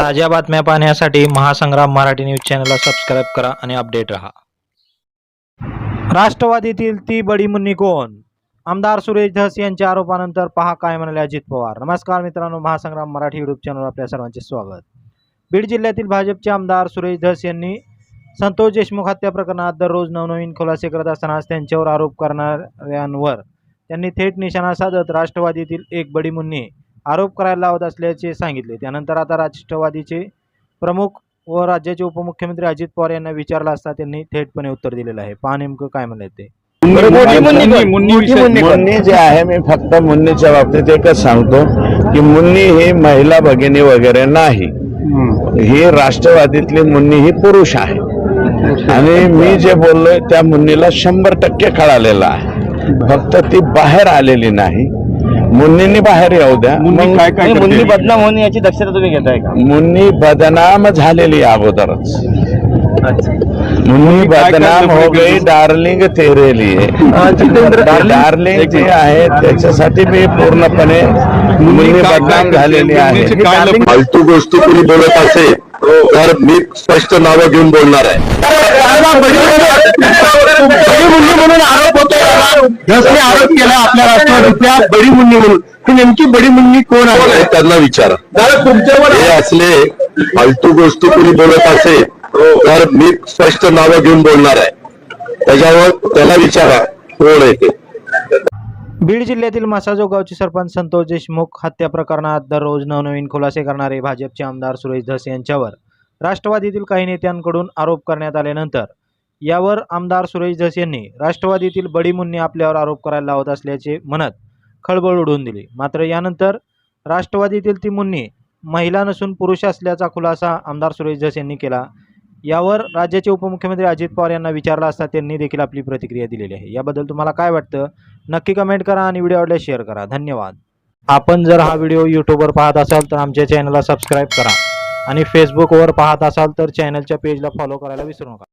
ताज्या बातम्या पाहण्यासाठी महासंग्राम मराठी न्यूज चॅनलला सबस्क्राईब करा आणि अपडेट रहा. राष्ट्रवादीतील ती बडी मुन्नी कोण? आमदार सुरेश धस यांच्या आरोपानंतर पहा काय म्हणाले अजित पवार. नमस्कार मित्रांनो महासंग्राम मराठी युट्यूब चॅनलवर आपल्या सर्वांचे स्वागत. बीड जिल्ह्यातील भाजपचे आमदार सुरेश धस यांनी संतोष देशमुख हत्या प्रकरणात दररोज नवनवीन खुलासे करत असतानाच त्यांच्यावर आरोप करणाऱ्यांवर त्यांनी थेट निशाणा साधत राष्ट्रवादीतील एक बडी मुन्नी आरोप करायला लावत असल्याचे सांगितले. त्यानंतर आता राष्ट्रवादीचे प्रमुख व राज्याचे उपमुख्यमंत्री अजित पवार यांना विचारलं असता त्यांनी थेटपणे उत्तर दिलेलं आहे. पहा नेमकं काय म्हणाले ते. मुन्नी जे आहे मी फक्त मुन्नीच्या बाबतीत एकच सांगतो की मुन्नी ही महिला भगिनी वगैरे नाही. ही राष्ट्रवादीतली मुन्नी ही पुरुष आहे. आणि मी जे बोललोय त्या मुन्नीला शंभर टक्के कळालेलं आहे. फक्त ती बाहेर आलेली नाही. मुन्नींनी बाहेर येऊ द्या मग काय काय मुन्नी बदनाम होणे याची दक्षता तुम्ही घेताय का मुन्नी बदनाम झालेली आहे अगोदरच मुन्नी काय बदनाम हो पुढे गई बिझनेस? डार्लिंग तेरे लिए डार्लिंग जे आहे त्याच्यासाठी मी पूर्णपणे मुन्नी काय- काय बदनाम करते? झालेली आहे मुन्नीचे काय लफडे? फालतू गोष्टी कुणी बोलत असेल तर मी स्पष्ट नावं घेऊन बोलणार आहे जसने आरोप केला आपल्या राष्ट्रवादीतल्या बडी मुन्नी म्हणून. ही नेमकी बडी मुन्नी कोण आहे? त्यांना विचारा. हे असले फालतू गोष्टी कुणी बोलत असेल तर मी स्पष्ट नावं घेऊन बोलणार आहे. त्याच्यावर त्याला विचारा कोण आहे ते? बीड जिल्ह्यातील मासाजो गावचे सरपंच संतोष देशमुख हत्या प्रकरणात दररोज नवनवीन खुलासे करणारे भाजपचे आमदार सुरेश धस यांच्यावर राष्ट्रवादीतील काही नेत्यांकडून आरोप करण्यात आल्यानंतर यावर आमदार सुरेश धस यांनी राष्ट्रवादीतील बडी मुन्नी आपल्यावर आरोप करायला लावत असल्याचे म्हणत खळबळ उडवून दिली. मात्र यानंतर राष्ट्रवादीतील ती मुन्नी महिला नसून पुरुष असल्याचा खुलासा आमदार सुरेश धस यांनी केला. यावर राज्याचे उपमुख्यमंत्री अजित पवार यांना विचारला असता त्यांनी देखील आपली प्रतिक्रिया दिलेली आहे. याबद्दल तुम्हाला काय वाटतं? नक्की कमेंट करा आणि व्हिडिओ आवडल्यास शेअर करा. धन्यवाद. आपण जर हा व्हिडिओ यूट्यूबवर पाहत असाल तर आमच्या चॅनलला सबस्क्राईब करा आणि फेसबुकवर पाहत असाल तर चॅनलच्या पेजला फॉलो करायला विसरू नका.